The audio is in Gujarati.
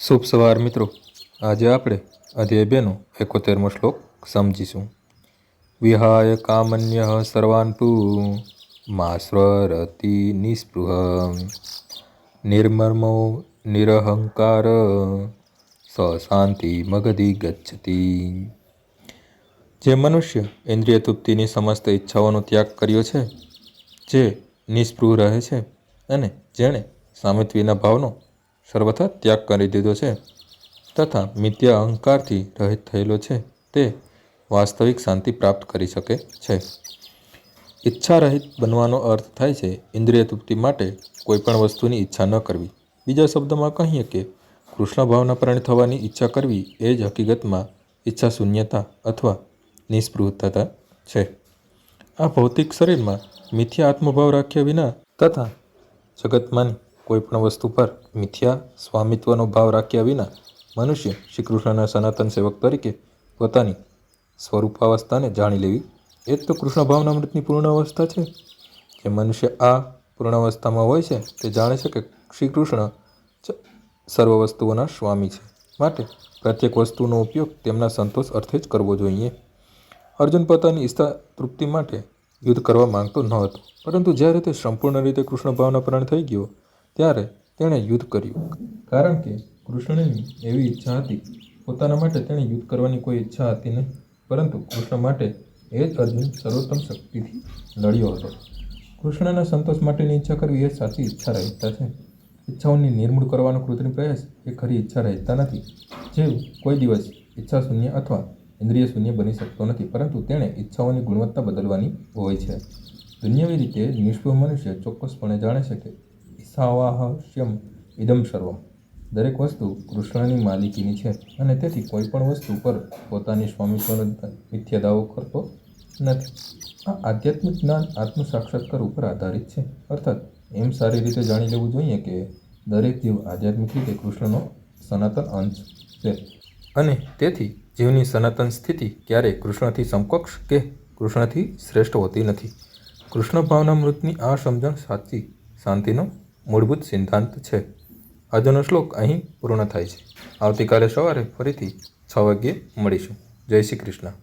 શુભ સવાર મિત્રો. આજે આપણે અધ્યાય બેનો એકોતેરમો શ્લોક સમજીશું. વિહાય કામન્ય સર્વાન પુ માસ્વરતિ નિસ્પૃહ નિર્મર્મો નિરહંકાર સ શાંતિ મગધી ગચ્છતિ. જે મનુષ્ય ઇન્દ્રિય તૃપ્તિની સમસ્ત ઈચ્છાઓનો ત્યાગ કર્યો છે, જે નિસ્પૃહ રહે છે અને જેણે સામિત્વીના ભાવનો સર્વથા ત્યાગ કરી દીધો છે. તથા મિથ્યા અહંકારથી રહિત થયેલો છે, તે વાસ્તવિક શાંતિ પ્રાપ્ત કરી શકે છે. ઈચ્છા રહિત બનવાનો અર્થ થાય છે, ઇન્દ્રિય તૃપ્તિ માટે કોઈપણ વસ્તુની ઈચ્છા ન કરવી. બીજા શબ્દમાં કહીએ કે કૃષ્ણ ભાવના પ્રાણી થવાની ઈચ્છા કરવી એ જ હકીકતમાં ઈચ્છા શૂન્યતા અથવા નિસ્પૃહતા છે. આ ભૌતિક શરીરમાં મિથ્યા આત્મભાવ રાખ્યા વિના તથા જગતમાંની કોઈ પણ વસ્તુ પર મિથ્યા સ્વામિત્વનો ભાવ રાખ્યા વિના મનુષ્ય શ્રી કૃષ્ણના સનાતન સેવક તરીકે પોતાની સ્વરૂપાવસ્થાને જાણી લેવી એ જ તો કૃષ્ણ ભાવનામૃતની પૂર્ણ અવસ્થા છે. જે મનુષ્ય આ પૂર્ણ અવસ્થામાં હોય છે તે જાણે છે કે શ્રી કૃષ્ણ સર્વ વસ્તુઓના સ્વામી છે. માટે પ્રત્યેક વસ્તુનો ઉપયોગ તેમના સંતોષ અર્થે જ કરવો જોઈએ. અર્જુન પોતાની ઈચ્છા તૃપ્તિ માટે યુદ્ધ કરવા માંગતો ન હતો. પરંતુ જ્યારે તે સંપૂર્ણ રીતે કૃષ્ણ ભાવના પ્રાણ થઈ ગયો ત્યારે તેણે યુદ્ધ કર્યું. કારણ કે કૃષ્ણની એવી ઈચ્છા હતી. પોતાના માટે તેણે યુદ્ધ કરવાની કોઈ ઈચ્છા હતી નહીં. પરંતુ કૃષ્ણ માટે એ જ અર્જુન સર્વોત્તમ શક્તિથી લડ્યો હતો. કૃષ્ણના સંતોષ માટેની ઈચ્છા કરવી એ સાચી ઈચ્છા રહેતા છે. ઈચ્છાઓની નિર્મૂળ કરવાનો કૃત્રિમ પ્રયાસ એ ખરી ઈચ્છા રહેતા નથી. જે કોઈ દિવસ ઈચ્છા શૂન્ય અથવા ઇન્દ્રિય શૂન્ય બની શકતો નથી. પરંતુ તેણે ઈચ્છાઓની ગુણવત્તા બદલવાની હોય છે. દુનિયાવી રીતે નિષ્ફળ મનુષ્ય ચોક્કસપણે જાણે છે કે ઈશાવાહસ્યમ ઇદમ સર્વમ. દરેક વસ્તુ કૃષ્ણની માલિકીની છે અને તેથી કોઈ પણ વસ્તુ પર પોતાની સ્વામીત્વનો મિથ્ય દાવો કરતો નથી. આ આધ્યાત્મિક જ્ઞાન આત્મ સાક્ષાત્કાર ઉપર આધારિત છે. અર્થાત, એમ સારી રીતે જાણી લેવું જોઈએ કે દરેક જીવ આધ્યાત્મિક રીતે કૃષ્ણનો સનાતન અંશ છે. અને તેથી જીવની સનાતન સ્થિતિ ક્યારેય કૃષ્ણથી સમકક્ષ કે કૃષ્ણથી શ્રેષ્ઠ હોતી નથી. કૃષ્ણ ભાવનામૃતની આ સમજણ સાચી, શાંતિનો મૂળભૂત સિદ્ધાંત છે આજનો શ્લોક અહીં પૂર્ણ થાય છે આવતીકાલે સવારે ફરીથી છ વાગ્યે મળીશું જય શ્રી કૃષ્ણ